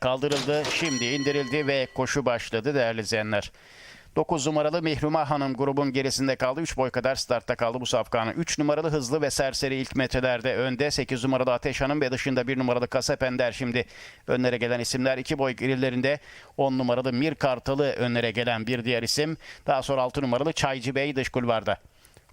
Kaldırıldı, şimdi indirildi ve koşu başladı değerli izleyenler. 9 numaralı Mihruma Hanım grubun gerisinde kaldı. 3 boy kadar startta kaldı bu safkanın. 3 numaralı Hızlı ve Serseri ilk metrelerde önde. 8 numaralı Ateş Hanım ve dışında 1 numaralı Kasap Ender şimdi önlere gelen isimler. 2 boy gerilerinde 10 numaralı Mir Kartalı önlere gelen bir diğer isim. Daha sonra 6 numaralı Çaycı Bey dış kulvarda.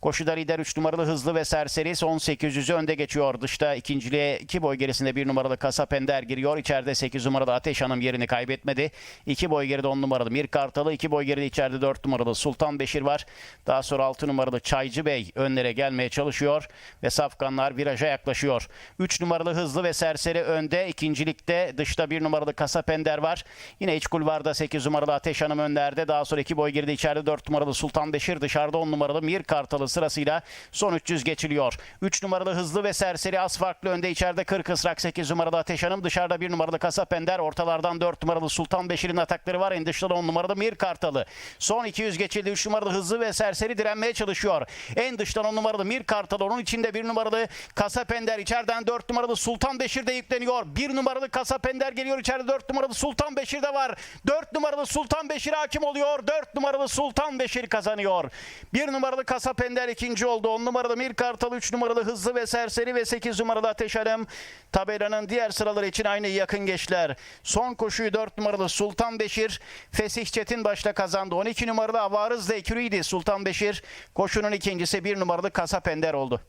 Koşuda lider 3 numaralı hızlı ve serseri son 800'ü önde geçiyor. Dışta ikinciliğe 2 boy gerisinde 1 numaralı Kasap Ender giriyor. İçeride 8 numaralı Ateş Hanım yerini kaybetmedi. 2 boy geride 10 numaralı Mir Kartalı. 2 boy geride içeride 4 numaralı Sultan Beşir var. Daha sonra 6 numaralı Çaycı Bey önlere gelmeye çalışıyor. Ve safkanlar viraja yaklaşıyor. 3 numaralı hızlı ve serseri önde. İkincilikte dışta 1 numaralı Kasap Ender var. Yine iç kulvarda 8 numaralı Ateş Hanım önlerde. Daha sonra 2 boy geride içeride 4 numaralı Sultan Beşir. Dışarıda 10 numaralı Mir Kartalı sırasıyla son 300 geçiliyor. 3 numaralı hızlı ve serseri az farklı önde içeride 40 ısrak 8 numaralı Ateş Hanım. Dışarıda 1 numaralı Kasap Ender. Ortalardan 4 numaralı Sultan Beşir'in atakları var. En dışta da 10 numaralı Mir Kartalı. Son 200 geçildi. 3 numaralı hızlı ve serseri direnmeye çalışıyor. En dıştan 10 numaralı Mir Kartalı. Onun içinde 1 numaralı Kasap Ender. içeriden 4 numaralı Sultan Beşir de yükleniyor. 1 numaralı Kasap Ender geliyor. içeride 4 numaralı Sultan Beşir de var. 4 numaralı Sultan Beşir hakim oluyor. 4 numaralı Sultan Beşir kazanıyor. 1 numaralı Kasap Ender ikinci oldu. 10 numaralı Mir Kartal, 3 numaralı Hızlı ve Serseri ve 8 numaralı Ateş Alem. Tabelanın diğer sıraları için aynı yakın geçler. Son koşuyu 4 numaralı Sultan Beşir, Fesih Çetin başta kazandı. 12 numaralı Avarız da ekürüydü Sultan Beşir. Koşunun ikincisi 1 numaralı Kasap Ender oldu.